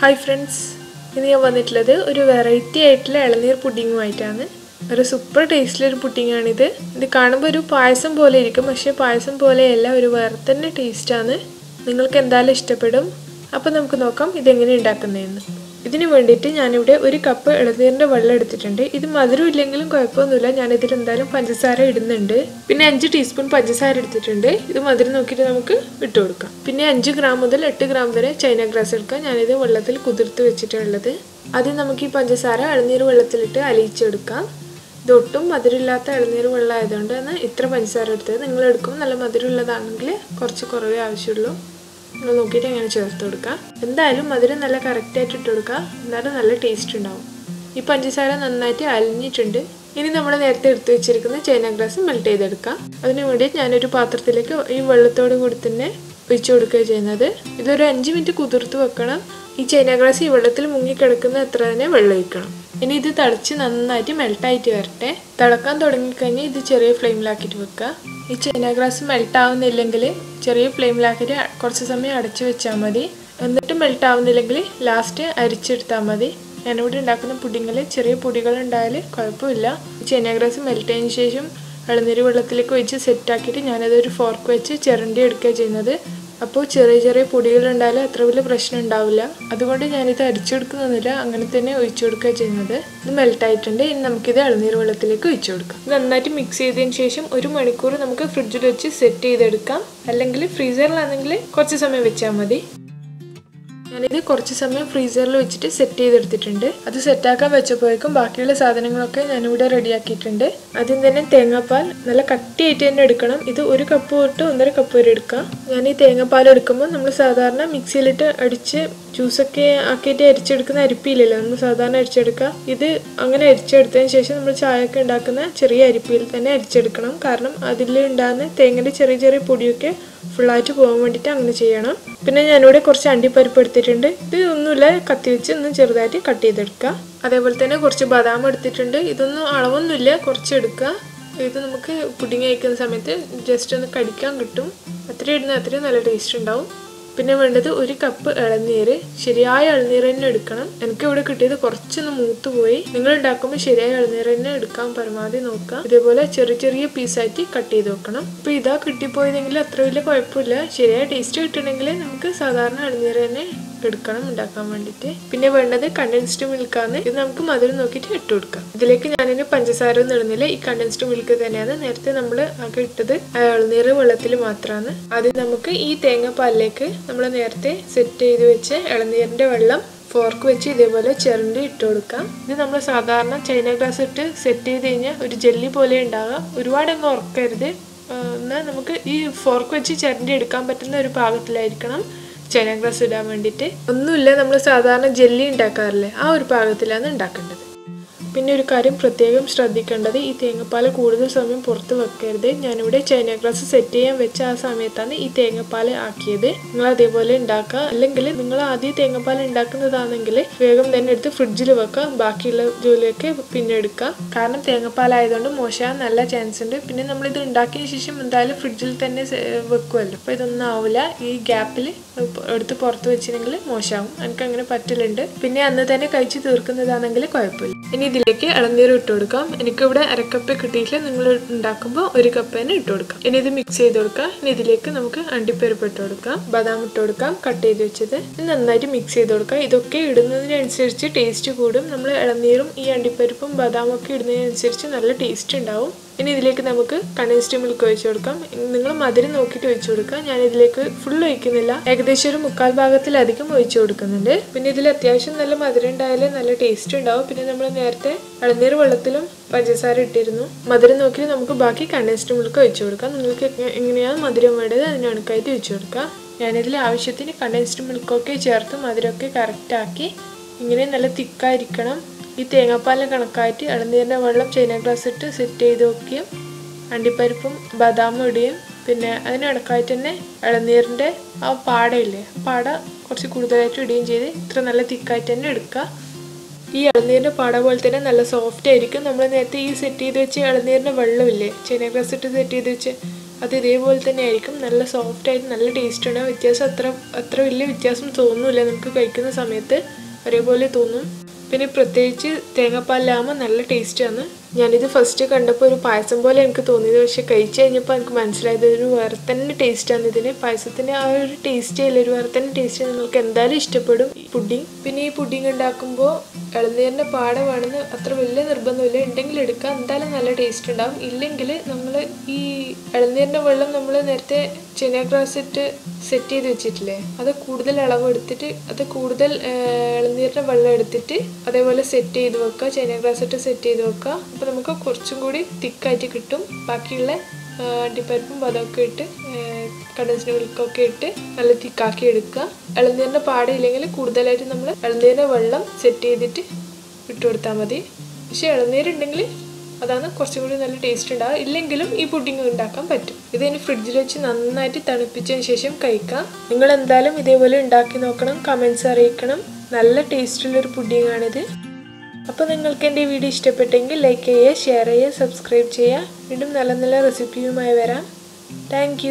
Hi friends ഇന്ന് ഞാൻ വന്നിട്ടുള്ളത് ഒരു വെറൈറ്റി ആയിട്ടുള്ള ഇളനീർ പുഡിങ്ങുമായിട്ടാണ്. ഒരു സൂപ്പർ ടേസ്റ്റിലൊരു പുഡിങ്ങാണിത്. ഇത് കാണുമ്പോൾ ഒരു പായസം പോലെ ഇരിക്കും. പക്ഷേ പായസം പോലെയല്ല ഒരു വേറെ തന്നെ ടേസ്റ്റാണ് നിങ്ങൾക്ക് എന്തായാലും ഇഷ്ടപ്പെടും. അപ്പോൾ നമുക്ക് നോക്കാം ഇതെങ്ങനെ ഉണ്ടാക്കുന്നതെന്ന് ഇതിന് വേണ്ടിയിട്ട് ഞാനിവിടെ ഒരു കപ്പ് ഇളനീരിന്റെ വെള്ളം എടുത്തിട്ടുണ്ട്. ഇത് മധുരം ഇല്ലെങ്കിലും കുഴപ്പമൊന്നുമില്ല. ഞാനിതിൽ എന്തായാലും പഞ്ചസാര ഇടുന്നുണ്ട്. പിന്നെ അഞ്ച് ടീസ്പൂൺ പഞ്ചസാര എടുത്തിട്ടുണ്ട്. ഇത് മധുരം നോക്കിയിട്ട് നമുക്ക് ഇട്ട് കൊടുക്കാം. പിന്നെ അഞ്ച് ഗ്രാം മുതൽ എട്ട് ഗ്രാം വരെ ചൈന ഗ്രാസ് എടുക്കാം. ഞാനിത് വെള്ളത്തിൽ കുതിർത്ത് വെച്ചിട്ടുള്ളത്. ആദ്യം നമുക്ക് ഈ പഞ്ചസാര ഇളനീർ വെള്ളത്തിലിട്ട് അലിയിച്ചെടുക്കാം ഇതൊട്ടും മധുരമില്ലാത്ത ഇളനീർ വെള്ളം ആയതുകൊണ്ട് തന്നെ ഇത്ര പഞ്ചസാര എടുത്തത്. നിങ്ങൾ എടുക്കും നല്ല മധുരമുള്ളതാണെങ്കിൽ കുറച്ച് കുറവേ ആവശ്യമുള്ളൂ. നിങ്ങൾ നോക്കിയിട്ട് ഇങ്ങനെ ചേർത്ത് കൊടുക്കുക എന്തായാലും മധുരം നല്ല കറക്റ്റായിട്ട് ഇട്ട് കൊടുക്കുക എന്നാലും നല്ല ടേസ്റ്റ് ഉണ്ടാവും. ഈ പഞ്ചസാര നന്നായിട്ട് അലിഞ്ഞിട്ടുണ്ട്. ഇനി നമ്മൾ നേരത്തെ എടുത്തു വെച്ചിരിക്കുന്ന ചൈന ഗ്ലാസ് മെൽറ്റ് ചെയ്തെടുക്കാം. അതിന് വേണ്ടി ഞാനൊരു പാത്രത്തിലേക്ക് ഈ വെള്ളത്തോട് കൂടി തന്നെ ഒഴിച്ചു കൊടുക്കുക ചെയ്യുന്നത്. ഇതൊരു അഞ്ച് മിനിറ്റ് കുതിർത്ത് വെക്കണം. ഈ ചൈന ഗ്ലാസ് ഈ വെള്ളത്തിൽ മുങ്ങിക്കിടക്കുന്ന അത്ര തന്നെ വെള്ളം ഒഴിക്കണം. ഇനി ഇത് തിളച്ച് നന്നായിട്ട് മെൽട്ടായിട്ട് വരട്ടെ. തിളക്കാൻ തുടങ്ങിക്കഴിഞ്ഞാൽ ഇത് ചെറിയ ഫ്ലെയിമിലാക്കിയിട്ട് വെക്കുക. ഈ ചൈന ഗ്രാസ് മെൽട്ട് ആവുന്നില്ലെങ്കിൽ ചെറിയ ഫ്ലെയിമിലാക്കിയിട്ട് കുറച്ച് സമയം അടച്ചു വെച്ചാൽ മതി. എന്നിട്ട് മെൽട്ട് ആവുന്നില്ലെങ്കിൽ ലാസ്റ്റ് അരിച്ചെടുത്താൽ മതി. ഞാനിവിടെ ഉണ്ടാക്കുന്ന പുഡിങ്ങിൽ ചെറിയ പൊടികൾ ഉണ്ടായാൽ കുഴപ്പമില്ല. ചൈന ഗ്രാസ് മെൽറ്റ് ആയതിനു ശേഷം ഇളനീര് വെള്ളത്തിലേക്ക് ഒഴിച്ച് സെറ്റാക്കിയിട്ട് ഞാനതൊരു ഫോർക്ക് വെച്ച് ചിരണ്ടി എടുക്കുക ചെയ്യുന്നത്. അപ്പോൾ ചെറിയ ചെറിയ പൊടികൾ ഉണ്ടായാലും അത്ര വലിയ പ്രശ്നം ഉണ്ടാവില്ല. അതുകൊണ്ട് ഞാനിത് അരിച്ചെടുക്കുന്നൊന്നുമില്ല അങ്ങനെ തന്നെ ഒഴിച്ചു കൊടുക്കുക ചെയ്യുന്നത്. ഇത് മെൽട്ടായിട്ടുണ്ട് ഇനി നമുക്കിത് ഇളനീർ വെള്ളത്തിലേക്ക് ഒഴിച്ചു കൊടുക്കാം. നന്നായിട്ട് മിക്സ് ചെയ്തതിന് ശേഷം ഒരു മണിക്കൂർ നമുക്ക് ഫ്രിഡ്ജിൽ വെച്ച് സെറ്റ് ചെയ്തെടുക്കാം. അല്ലെങ്കിൽ ഫ്രീസറിലാണെങ്കിൽ കുറച്ച് സമയം വെച്ചാൽ മതി. ഞാനിത് കുറച്ച് സമയം ഫ്രീസറിൽ വെച്ചിട്ട് സെറ്റ് ചെയ്തെടുത്തിട്ടുണ്ട്. അത് സെറ്റാക്കാൻ വെച്ചപ്പോഴേക്കും ബാക്കിയുള്ള സാധനങ്ങളൊക്കെ ഞാനിവിടെ റെഡിയാക്കിയിട്ടുണ്ട്. ആദ്യം തന്നെ തേങ്ങാപ്പാൽ നല്ല കട്ടിയായിട്ട് തന്നെ എടുക്കണം. ഇത് ഒരു കപ്പ് തൊട്ട് ഒന്നര കപ്പ് വരെ എടുക്കാം. ഞാൻ ഈ തേങ്ങാപ്പാൽ എടുക്കുമ്പോൾ നമ്മൾ സാധാരണ മിക്സിയിലിട്ട് അടിച്ച് ജ്യൂസൊക്കെ ആക്കിയിട്ട് അരിച്ചെടുക്കുന്ന അരിപ്പിയില്ലല്ലോ? നമ്മൾ സാധാരണ അരിച്ചെടുക്കുക ഇത് അങ്ങനെ അരിച്ചെടുത്തതിന് ശേഷം നമ്മൾ ചായയൊക്കെ ഉണ്ടാക്കുന്ന ചെറിയ അരിപ്പിയിൽ തന്നെ അരിച്ചെടുക്കണം. കാരണം അതിൽ ഉണ്ടാകുന്ന തേങ്ങയുടെ ചെറിയ ചെറിയ പൊടിയൊക്കെ ഫുള്ളായിട്ട് പോകാൻ വേണ്ടിയിട്ട് അങ്ങനെ ചെയ്യണം. പിന്നെ ഞാനിവിടെ കുറച്ച് അണ്ടിപ്പരിപ്പ് എടുത്തിട്ടുണ്ട്. ഇത് ഒന്നുമില്ല കത്തി വെച്ച് ഒന്ന് ചെറുതായിട്ട് കട്ട് ചെയ്തെടുക്കുക. അതേപോലെ തന്നെ കുറച്ച് ബദാം എടുത്തിട്ടുണ്ട്. ഇതൊന്നും അളവൊന്നുമില്ല കുറച്ച് എടുക്കുക. ഇത് നമുക്ക് പുഡിങ് കഴിക്കുന്ന സമയത്ത് ജസ്റ്റ് ഒന്ന് കടിക്കാൻ കിട്ടും. അത്രയും ഇടുന്ന അത്രയും നല്ല ടേസ്റ്റ് ഉണ്ടാവും. പിന്നെ വേണ്ടത് ഒരു കപ്പ് ഇളനീര്. ശരിയായ ഇളനീർ തന്നെ എടുക്കണം. എനിക്ക് ഇവിടെ കിട്ടിയത് കുറച്ചൊന്ന് മൂത്ത് പോയി. നിങ്ങൾ ഉണ്ടാക്കുമ്പോൾ ശരിയായ ഇളനീർ തന്നെ എടുക്കാൻ പരമാവധി നോക്കുക. ഇതേപോലെ ചെറിയ ചെറിയ പീസായിട്ട് കട്ട് ചെയ്ത് വെക്കണം. അപ്പോൾ ഇതാ കിട്ടിപ്പോയതെങ്കിൽ അത്ര വലിയ കുഴപ്പമില്ല. ശരിയായ ടേസ്റ്റ് കിട്ടണമെങ്കിൽ നമുക്ക് സാധാരണ ഇളനീർ തന്നെ എടുക്കണം ഉണ്ടാക്കാൻ വേണ്ടിയിട്ട്. പിന്നെ വേണ്ടത് കണ്ടൻസ്ഡ് മിൽക്കാണ് ഇത് നമുക്ക് മധുരം നോക്കിയിട്ട് ഇട്ട് കൊടുക്കാം. ഇതിലേക്ക് ഞാനിന് പഞ്ചസാര ഒന്നും ഇടുന്നില്ല. ഈ കണ്ടൻസ്ഡ് മിൽക്ക് തന്നെയാണ് നേരത്തെ നമ്മൾ ആകെ ഇട്ടത്. ഇളനീർ വെള്ളത്തിൽ മാത്രമാണ് ആദ്യം നമുക്ക് ഈ തേങ്ങാപ്പാലിലേക്ക് നമ്മൾ നേരത്തെ സെറ്റ് ചെയ്ത് വെച്ച് ഇളനീരിന്റെ വെള്ളം ഫോർക്ക് വെച്ച് ഇതേപോലെ ചിരണ്ടി ഇട്ട് കൊടുക്കാം. ഇത് നമ്മൾ സാധാരണ ചൈന ഗ്ലാസ് ഇട്ട് സെറ്റ് ചെയ്ത് കഴിഞ്ഞാൽ ഒരു ജെല്ലി പോലെ ഉണ്ടാകാം ഒരുപാടൊന്നും ഉറക്കരുത്. എന്നാൽ നമുക്ക് ഈ ഫോർക്ക് വെച്ച് ചിരണ്ടി എടുക്കാൻ പറ്റുന്ന ഒരു പാകത്തിലായിരിക്കണം. ചൈന ഗ്ലാസ് ഇടാൻ വേണ്ടിയിട്ട് ഒന്നുമില്ല. നമ്മൾ സാധാരണ ജെല്ലി ഉണ്ടാക്കാറില്ലേ? ആ ഒരു പാകത്തിലാണ് ഉണ്ടാക്കേണ്ടത്. പിന്നെ ഒരു കാര്യം പ്രത്യേകം ശ്രദ്ധിക്കേണ്ടത് ഈ തേങ്ങാപ്പാൽ കൂടുതൽ സമയം പുറത്ത് വെക്കരുത്. ഞാനിവിടെ ചൈന ഗ്ലാസ് സെറ്റ് ചെയ്യാൻ വെച്ച ആ സമയത്താണ് ഈ തേങ്ങാപ്പാൽ ആക്കിയത്. നിങ്ങൾ അതേപോലെ ഉണ്ടാക്കുക. അല്ലെങ്കിൽ നിങ്ങൾ ആദ്യം തേങ്ങാപ്പാൽ ഉണ്ടാക്കുന്നതാണെങ്കിൽ വേഗം തന്നെ എടുത്ത് ഫ്രിഡ്ജിൽ വെക്കുക. ബാക്കിയുള്ള ജോലിയൊക്കെ പിന്നെ എടുക്കുക. കാരണം തേങ്ങാപ്പാൽ ആയതുകൊണ്ട് മോശമാകാൻ നല്ല ചാൻസ് ഉണ്ട്. പിന്നെ നമ്മൾ ഇത് ഉണ്ടാക്കിയ ശേഷം എന്തായാലും ഫ്രിഡ്ജിൽ തന്നെ വെക്കുമല്ലോ അപ്പോൾ ഇതൊന്നും ആവില്ല ഈ ഗ്യാപ്പിൽ എടുത്ത് പുറത്ത് വെച്ചിരുന്നെങ്കിൽ മോശമാവും. എനിക്ക് അങ്ങനെ പറ്റലുണ്ട്. പിന്നെ അന്ന് തന്നെ കഴിച്ച് തീർക്കുന്നതാണെങ്കിൽ കുഴപ്പമില്ല. ഇനി ഇതിലേക്ക് ഇളനീർ ഇട്ട് കൊടുക്കാം. എനിക്കിവിടെ അരക്കപ്പ് കിട്ടിയിട്ടില്ല. നിങ്ങൾ ഉണ്ടാക്കുമ്പോൾ ഒരു കപ്പ് തന്നെ ഇട്ട് കൊടുക്കാം. ഇനി ഇത് മിക്സ് ചെയ്ത് കൊടുക്കാം. ഇനി ഇതിലേക്ക് നമുക്ക് അണ്ടിപ്പരിപ്പ് ഇട്ട് കൊടുക്കാം. ബദാം ഇട്ട് കൊടുക്കാം. കട്ട് ചെയ്ത് വെച്ചത് നന്നായിട്ട് മിക്സ് ചെയ്ത് കൊടുക്കാം. ഇതൊക്കെ ഇടുന്നതിനനുസരിച്ച് ടേസ്റ്റ് കൂടും. നമ്മൾ ഇളനീരും ഈ അണ്ടിപ്പരിപ്പും ബദാമും ഒക്കെ ഇടുന്നതിനനുസരിച്ച് നല്ല ടേസ്റ്റ് ഉണ്ടാവും. ഇനി ഇതിലേക്ക് നമുക്ക് കണ്ടൻസ്ഡ് മിൽക്ക് ഒഴിച്ചു കൊടുക്കാം. നിങ്ങൾ മധുരം നോക്കിയിട്ട് ഒഴിച്ചു കൊടുക്കുക. ഞാൻ ഇതിലേക്ക് ഫുൾ ഒഴിക്കുന്നില്ല. ഏകദേശം ഒരു മുക്കാൽ ഭാഗത്തിലധികം ഒഴിച്ചു കൊടുക്കുന്നുണ്ട്. പിന്നെ ഇതിൽ അത്യാവശ്യം നല്ല മധുരം ഉണ്ടായാലേ നല്ല ടേസ്റ്റ് ഉണ്ടാവും. പിന്നെ നമ്മൾ നേരത്തെ ഇളനീർ വെള്ളത്തിലും പഞ്ചസാര ഇട്ടിരുന്നു. മധുരം നോക്കിയിട്ട് നമുക്ക് ബാക്കി കണ്ടൻസ്ഡ് മിൽക്ക് ഒഴിച്ചു കൊടുക്കാം. നിങ്ങൾക്ക് എങ്ങനെയാണ് മധുരം വേണ്ടത് അതിന് കണക്കായിട്ട് ഒഴിച്ചു കൊടുക്കാം. ഞാനിതിൽ ആവശ്യത്തിന് കണ്ടൻസ്ഡ് മിൽക്കൊക്കെ ചേർത്ത് മധുരമൊക്കെ കറക്റ്റാക്കി ഇങ്ങനെ നല്ല തിക്കായിരിക്കണം ഈ തേങ്ങാപ്പാലിന് കണക്കായിട്ട് ഇളനീരിന്റെ വെള്ളം ചൈന ഗ്ലാസ് ഇട്ട് സെറ്റ് ചെയ്ത് വെക്കുകയും അണ്ടിപ്പരിപ്പും ബദാമും ഇടുകയും പിന്നെ അതിന് കണക്കായിട്ട് തന്നെ ഇളനീരിന്റെ ആ പാടയില്ലേ പാട കുറച്ച് കൂടുതലായിട്ട് ഇടുകയും ചെയ്ത് ഇത്ര നല്ല തിക്കായിട്ട് തന്നെ എടുക്കുക. ഈ ഇളനീരിന്റെ പാട പോലെ തന്നെ നല്ല സോഫ്റ്റ് ആയിരിക്കും. നമ്മൾ നേരത്തെ ഈ സെറ്റ് ചെയ്ത് വെച്ച് ഇളനീരിന്റെ വെള്ളമില്ലേ ചൈന ഗ്ലാസ് ഇട്ട് സെറ്റ് ചെയ്ത് വെച്ച് അത് ഇതേപോലെ തന്നെ ആയിരിക്കും. നല്ല സോഫ്റ്റ് ആയിട്ട് നല്ല ടേസ്റ്റ് ഉണ്ടാവും വ്യത്യാസം അത്ര അത്ര വലിയ വ്യത്യാസം തോന്നില്ല നമുക്ക് കഴിക്കുന്ന സമയത്ത്. ഒരേപോലെ തോന്നും. പിന്നെ പ്രത്യേകിച്ച് തേങ്ങാപ്പാലിലാകുമ്പോൾ നല്ല ടേസ്റ്റാണ് ഞാനിത് ഫസ്റ്റ് കണ്ടപ്പോൾ ഒരു പായസം പോലെ എനിക്ക് തോന്നിയത്. പക്ഷെ കഴിച്ച് കഴിഞ്ഞപ്പോൾ എനിക്ക് മനസ്സിലായത് ഒരു വേറെ തന്നെ ടേസ്റ്റാണ് ഇതിന്. പായസത്തിന് ആ ഒരു ടേസ്റ്റേ ഇല്ല. ഒരു വേറെ തന്നെ ടേസ്റ്റ് നിങ്ങൾക്ക് എന്തായാലും ഇഷ്ടപ്പെടും പുഡിങ്. പിന്നെ ഈ പുഡിങ് ഉണ്ടാക്കുമ്പോൾ ഇളനീരിന്റെ പാടമാണെന്ന് അത്ര വലിയ നിർബന്ധമില്ല. ഉണ്ടെങ്കിൽ എടുക്കാം. എന്തായാലും നല്ല ടേസ്റ്റ് ഉണ്ടാവും. ഇല്ലെങ്കിൽ നമ്മൾ ഈ ഇളനീരിന്റെ വെള്ളം നമ്മൾ നേരത്തെ ചെന സെറ്റ് ചെയ്ത് വെച്ചിട്ടില്ലേ? അത് കൂടുതൽ അളവ് എടുത്തിട്ട് അത് കൂടുതൽ ഇളനീരിന്റെ വെള്ളം എടുത്തിട്ട് അതേപോലെ സെറ്റ് ചെയ്ത് വെക്കുക. ചെന സെറ്റ് ചെയ്ത് വെക്കുക. അപ്പോൾ നമുക്ക് കുറച്ചും കൂടി തിക്കായിട്ട് കിട്ടും. ബാക്കിയുള്ള അണ്ടിപ്പരിപ്പും അതൊക്കെ ഇട്ട് കണ്ടൻസ്ഡ് മിൽക്കൊക്കെ ഇട്ട് നല്ല തിക്കാക്കി എടുക്കുക. ഇളനീരിന്റെ പാടയില്ലെങ്കിൽ കൂടുതലായിട്ട് നമ്മൾ ഇളനീരിന്റെ വെള്ളം സെറ്റ് ചെയ്തിട്ട് ഇട്ട് കൊടുത്താൽ മതി. പക്ഷേ ഇളനീരുണ്ടെങ്കിൽ അതാണ് കുറച്ചും കൂടി നല്ല ടേസ്റ്റ് ഉണ്ടാവുക. ഇല്ലെങ്കിലും ഈ പുഡിങ് ഉണ്ടാക്കാൻ പറ്റും. ഇത് ഇനി ഫ്രിഡ്ജിൽ വെച്ച് നന്നായിട്ട് തണുപ്പിച്ചതിന് ശേഷം കഴിക്കാം. നിങ്ങൾ എന്തായാലും ഇതേപോലെ ഉണ്ടാക്കി നോക്കണം. കമൻസ് അറിയിക്കണം. നല്ല ടേസ്റ്റുള്ളൊരു പുഡിങ്ങാണിത് അപ്പോൾ നിങ്ങൾക്ക് എന്റെ വീഡിയോ ഇഷ്ടപ്പെട്ടെങ്കിൽ ലൈക്ക് ചെയ്യുക ഷെയർ ചെയ്യുക സബ്സ്ക്രൈബ് ചെയ്യുക. വീണ്ടും നല്ല നല്ല റെസിപ്പിയുമായി വരാം. താങ്ക്